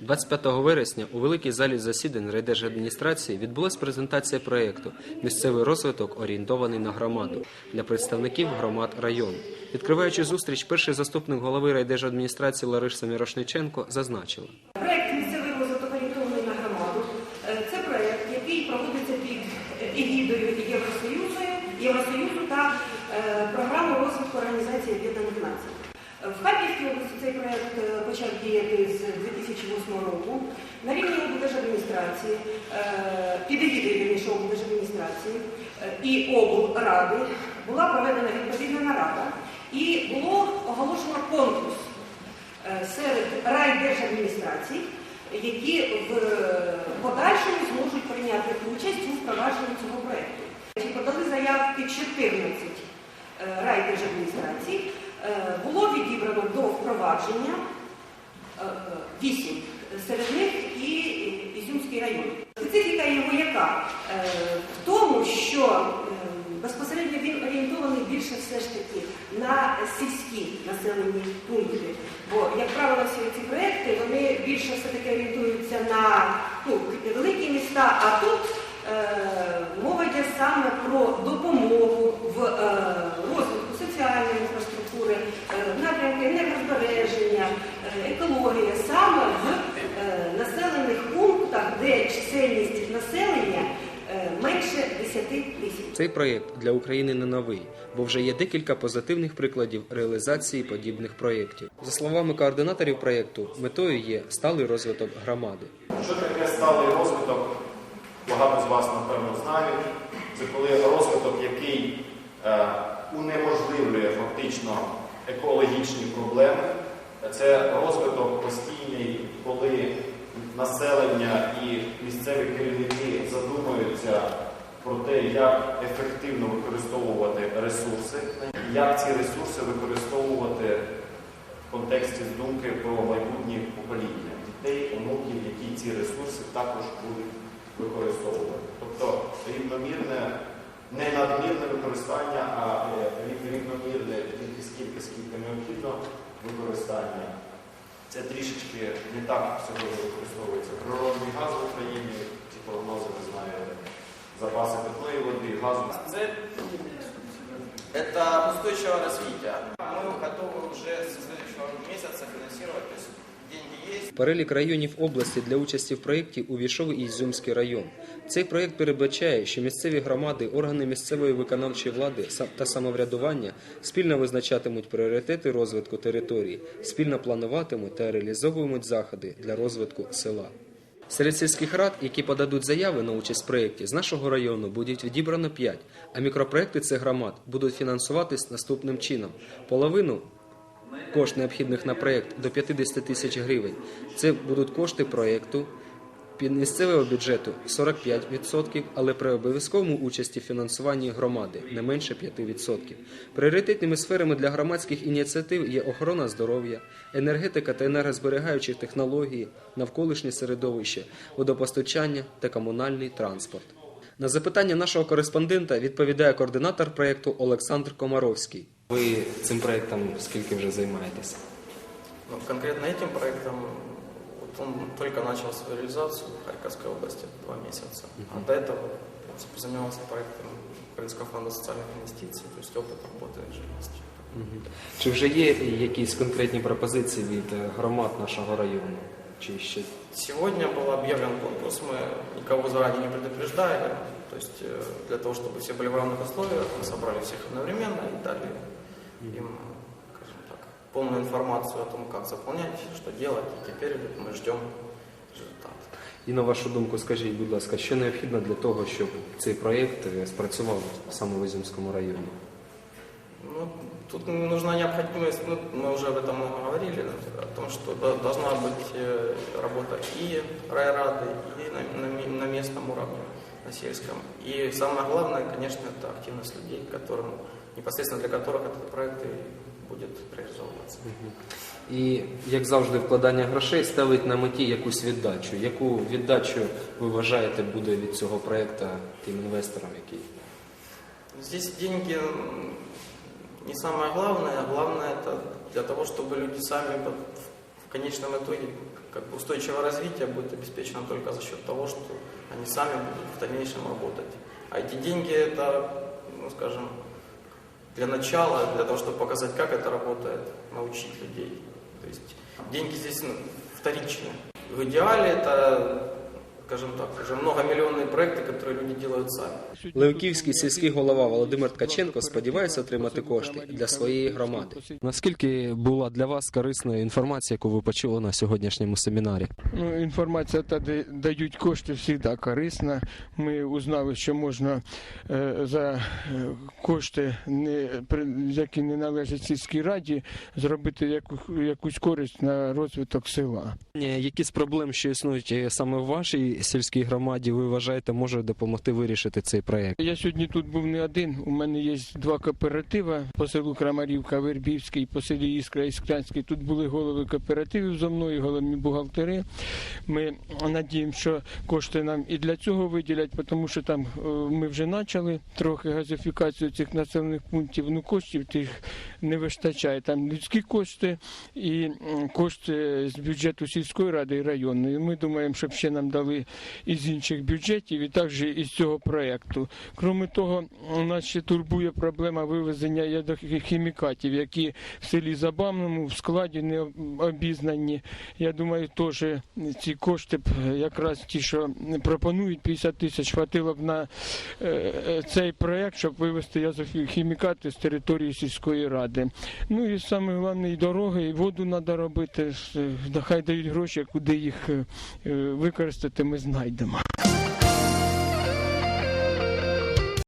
25 вересня у великій залі засідань райдержадміністрації відбулася презентація проєкту Місцевий розвиток орієнтований на громаду для представників громад району. Відкриваючи зустріч, перший заступник голови райдержадміністрації Лариса Мірошниченко зазначила. Проект місцевий розвиток орієнтований на громаду. Е, Це проект, який проводиться під егідою Євросоюзу, Євросоюзу та е, програми розвитку Організації Об'єднаних Націй. Е, В Харківській області цей проект е, почав діяти з 2008 року. На рівні облдержадміністрації, е, під егідою облдержадміністрації е, і облради була проведена відповідна нарада і було оголошено конкурс серед райдержадміністрацій, які в подальшому зможуть прийняти участь у впровадженні цього проєкту. Подали заявки 14 е, райдержадміністрацій. Е, Було відібрано до впровадження 8. Серед них і Ізюмський район. Специфіка його яка? Е, В тому, що е, безпосередньо він орієнтований більше все ж таки на сільські населені пункти. Бо, як правило, всі ці проекти вони більше все-таки орієнтуються на ну, великі міста, а тут е, мова йде саме про допомогу в е, розвитку соціальної інфраструктури, е, в напрямку енергозбереження, екологія, саме в е, населених пунктах, де чисельність населення е, менше 10 тисяч. Цей проєкт для України не новий, бо вже є декілька позитивних прикладів реалізації подібних проєктів. За словами координаторів проєкту, метою є сталий розвиток громади. Що таке сталий розвиток? Багато з вас, напевно, знають. Це коли розвиток, який е, унеможливлює фактично екологічні проблеми. Це розвиток постійний, коли населення і місцеві керівники задумуються про те, як ефективно використовувати ресурси, як ці ресурси використовувати в контексті думки про майбутні покоління дітей, онуків, які ці ресурси також будуть використовувати. Тобто рівномірне, не надмірне використання, а е, рівномірне тільки скільки, скільки необхідно використання. Це трішечки не так сьогодні використовується природний газ в Україні, ці прогнози ви знаєте, запаси питної води, газу. Цель – это устойчивое развитие. Мы готовы уже с следующего месяца финансировать, то есть деньги есть. Перелік районів області для участі в проєкті увійшов і Ізюмський район. Цей проєкт передбачає, що місцеві громади, органи місцевої виконавчої влади та самоврядування спільно визначатимуть пріоритети розвитку території, спільно плануватимуть та реалізовуватимуть заходи для розвитку села. Серед сільських рад, які подадуть заяви на участь в проєкті, з нашого району будуть відібрано 5, а мікропроекти цих громад будуть фінансуватись наступним чином. Половину кошт необхідних на проєкт до 50 тисяч гривень. Це будуть кошти проєкту. Під місцевого бюджету 45%, але при обов'язковому участі в фінансуванні громади не менше 5%. Пріоритетними сферами для громадських ініціатив є охорона здоров'я, енергетика та енергозберігаючі технології, навколишнє середовище, водопостачання та комунальний транспорт. На запитання нашого кореспондента відповідає координатор проєкту Олександр Комаровський. Ви цим проєктом скільки вже займаєтеся? Ну, конкретно этим проектом вот он только начал свою реализацию в Харьковской области два месяца. А до этого в принципе, занимался проектом Украинского фонда социальных инвестиций, то есть опыт работы уже есть. Чи вже є якісь конкретні пропозиції від е, громад нашого району? Чи ще Сегодня был объявлен конкурс, мы никого заранее не предупреждали, то есть э, для того, чтобы все были в равных условиях, мы собрали всех одновременно и дали им, скажем так, полную информацию о том, как заполнять, что делать, и теперь вот мы ждем результат. і на вашу думку, скажіть, будь ласка, що необхідно для того, щоб цей проєкт е, спрацював саме в Ізюмському районі? Ну, тут нужна необходимость, ну, мы уже об этом много говорили, о том, что до- должна быть э, работа и райрады, и на, на ми- на местном уровне, на сельском. И самое главное, конечно, это активность людей, которым, непосредственно для которых этот проект и будет реализовываться. І як завжди, вкладання грошей ставить на меті якусь віддачу. Яку віддачу ви вважаєте буде від цього проєкту тим інвесторам, які Здесь деньги м, не самое главное, главное это для того, чтобы люди сами под- в конечном итоге как бы устойчивое развитие будет обеспечено только за счет того, что они сами будут в дальнейшем работать. А эти деньги это, ну скажем, для начала, для того, чтобы показать, как это работает, научить людей. То есть деньги здесь ну, вторичны. В идеале это, скажем так, уже многомиллионные проекты, которые люди делают сами. Левківський сільський голова Володимир Ткаченко сподівається отримати кошти для своєї громади. Наскільки була для вас корисною інформація, яку ви почули на сьогоднішньому семінарі? Ну, інформація та де дають кошти завжди корисна. Ми узнали, що можна е, за е, кошти, не, при- які не належать сільській раді, зробити яку, якусь користь на розвиток села. Якісь проблеми, що існують е, саме в вашій сільській громаді, ви вважаєте, може допомогти вирішити цей проєкт? Я сьогодні тут був не один. У мене є два кооперативи по селу Крамарівка, Вербівський, по селі Іскра і Склянський. Тут були голови кооперативів зо мною, головні бухгалтери. Ми надіємося, що кошти нам і для цього виділять, тому що там е, ми вже почали трохи газифікацію цих населених пунктів. Ну коштів тих не вистачає. Там людські кошти і кошти з бюджету сільської ради і районної. Ми думаємо, щоб ще нам дали із інших бюджетів і також із цього проєкту. Крім того, нас ще турбує проблема вивезення ядохімікатів, які в селі Забавному в складі не обізнані. Я думаю, теж ці кошти б якраз ті, що пропонують 50 тисяч, хватило б на е, е, цей проєкт, щоб вивезти язохімікати з території сільської ради. Ну і саме головне, і дороги, і воду треба робити. Нехай дають гроші, куди їх е, використати, ми знайдемо.